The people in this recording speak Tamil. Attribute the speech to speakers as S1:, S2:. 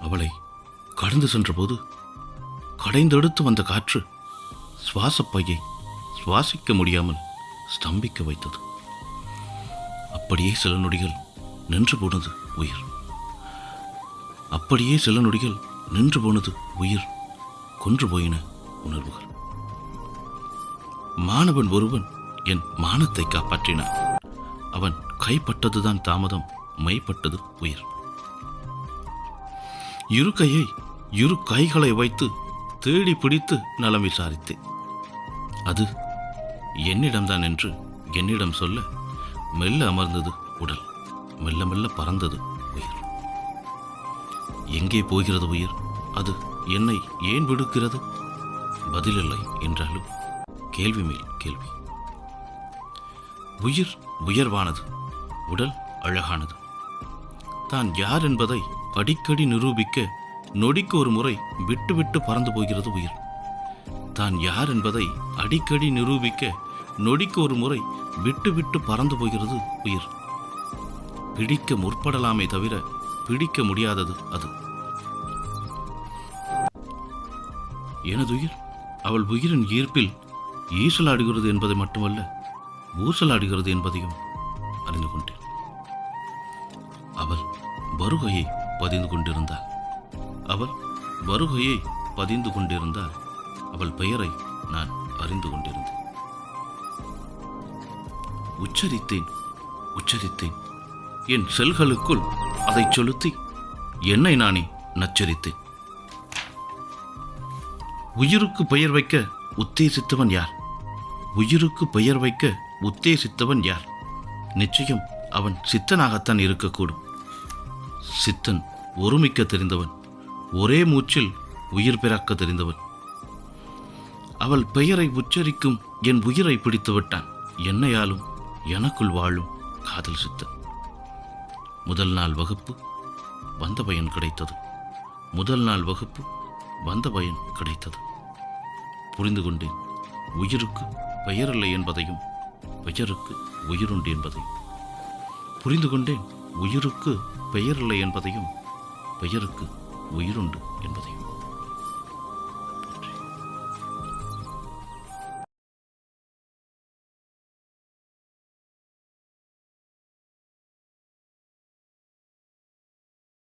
S1: அவளை கடந்து சென்றபோது கடைந்தெடுத்து வந்த காற்று சுவாசப்பையை சுவாசிக்க முடியாமல் ஸ்தம்பிக்க வைத்தது. அப்படியே சில நொடிகள் நின்று போனது உயிர். அப்படியே சில நொடிகள் நின்று போனது உயிர் கொன்று போயின உணர்வுகள். மாணவன் ஒருவன் என் மானத்தை காப்பாற்றினான். அவன் கைப்பட்டதுதான் தாமதம் மைப்பட்டது உயிர். இரு கையை இரு கைகளை வைத்து தேடி பிடித்து நலம் விசாரித்தேன். அது என்னிடம்தான் என்று என்னிடம் சொல்ல மெல்ல அமர்ந்தது உடல். மெல்ல மெல்ல பறந்தது உயிர். எங்கே போகிறது உயிர்? அது என்னை ஏன் விடுக்கிறது? பதிலில்லை என்றாலும் கேள்வி மேல் கேள்வி. உயிர் உயர்வானது உடல் அழகானது. தான் யார் என்பதை அடிக்கடி நிரூபிக்க நொடிக்கு ஒரு முறை விட்டு விட்டு பறந்து போகிறது உயிர். தான் யார் என்பதை அடிக்கடி நிரூபிக்க நொடிக்கு ஒரு முறை விட்டு விட்டு பறந்து போகிறது உயிர். பிடிக்க முற்படலாமே தவிர பிடிக்க முடியாதது அது. எனதுயிர் அவள் உயிரின் ஈர்ப்பில் ஈசலாடுகிறது என்பதை மட்டுமல்ல ஊசலாடுகிறது என்பதையும் அறிந்து கொண்டேன். அவள் வருகையை பதிந்து கொண்டிருந்தாள். அவள் வருகையை பதிந்து கொண்டிருந்தால் அவள் பெயரை நான் அறிந்து கொண்டிருந்தேன். உச்சரித்தேன் உச்சரித்தேன். என் செல்களுக்குள் அதைச் செலுத்தி என்னை நானே நச்சரித்தேன். உயிருக்கு பெயர் வைக்க உத்தேசித்தவன் யார்? உயிருக்கு பெயர் வைக்க உத்தேசித்தவன் யார்? நிச்சயம் அவன் சித்தனாகத்தான் இருக்கக்கூடும். சித்தன் ஒருமிக்க தெரிந்தவன். ஒரே மூச்சில் உயிர் பிறக்க தெரிந்தவன். அவள் பெயரை உச்சரிக்கும் என் உயிரை பிடித்து விட்டான். என்னையாலும் எனக்குள் வாழும் காதல் சித்தன். முதல் நாள் வகுப்பு வந்த பயன் கிடைத்தது. முதல் நாள் வகுப்பு வந்த பயன் கிடைத்தது. புரிந்து கொண்டேன். உயிருக்கு பெயரில்லை என்பதையும் பெயருக்கு உயிருண்டு என்பதையும். புரிந்து கொண்டேன். உயிருக்கு பெயரில்லை என்பதையும் பெயருக்கு உயிருண்டு என்பதையும்.